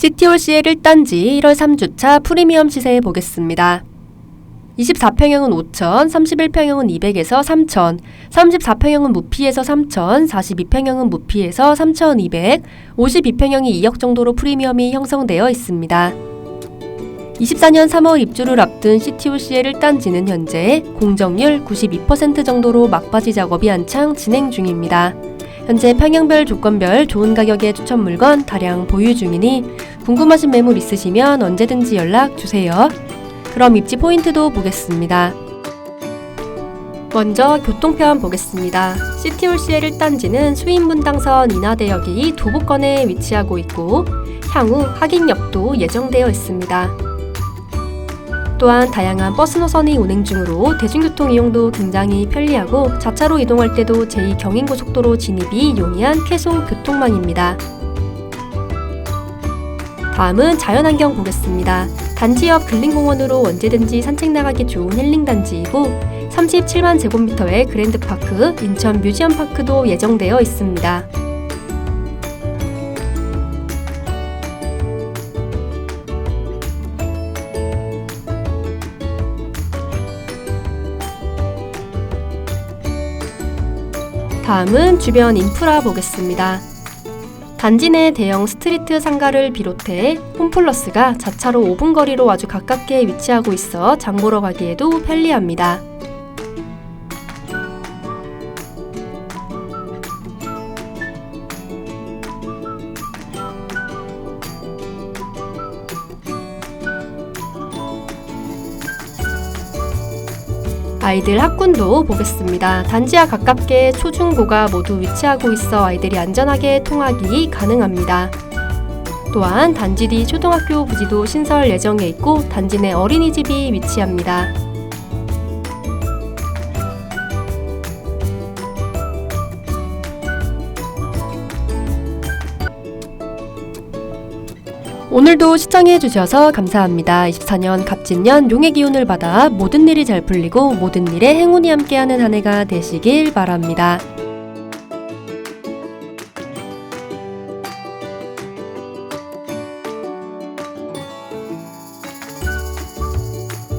시티홀 CL 1단지 1월 3주차 프리미엄 시세 보겠습니다. 24평형은 5천, 31평형은 200에서 3천, 34평형은 무피에서 3천, 42평형은 무피에서 3,200, 52평형이 2억 정도로 프리미엄이 형성되어 있습니다. 24년 3월 입주를 앞둔 시티홀 CL 1단지는 현재 공정률 92% 정도로 막바지 작업이 한창 진행 중입니다. 현재 평형별 조건별 좋은 가격의 추천 물건 다량 보유 중이니 궁금하신 매물 있으시면 언제든지 연락 주세요. 그럼 입지 포인트도 보겠습니다. 먼저 교통편 보겠습니다. 시티홀 CL 1단지는 수인분당선 인하대역이 도보권에 위치하고 있고 향후 확인역도 예정되어 있습니다. 또한 다양한 버스 노선이 운행 중으로 대중교통 이용도 굉장히 편리하고 자차로 이동할 때도 제2 경인고속도로 진입이 용이한 쾌속 교통망입니다. 다음은 자연환경 보겠습니다. 단지 옆 근린공원으로 언제든지 산책 나가기 좋은 힐링 단지이고 37만 제곱미터의 그랜드파크, 인천 뮤지엄파크도 예정되어 있습니다. 다음은 주변 인프라 보겠습니다. 단지 내 대형 스트리트 상가를 비롯해 홈플러스가 자차로 5분 거리로 아주 가깝게 위치하고 있어 장 보러 가기에도 편리합니다. 아이들 학군도 보겠습니다. 단지와 가깝게 초중고가 모두 위치하고 있어 아이들이 안전하게 통학이 가능합니다. 또한 단지 뒤 초등학교 부지도 신설 예정에 있고 단지 내 어린이집이 위치합니다. 오늘도 시청해주셔서 감사합니다. 24년 갑진년 용의 기운을 받아 모든 일이 잘 풀리고 모든 일에 행운이 함께하는 한 해가 되시길 바랍니다.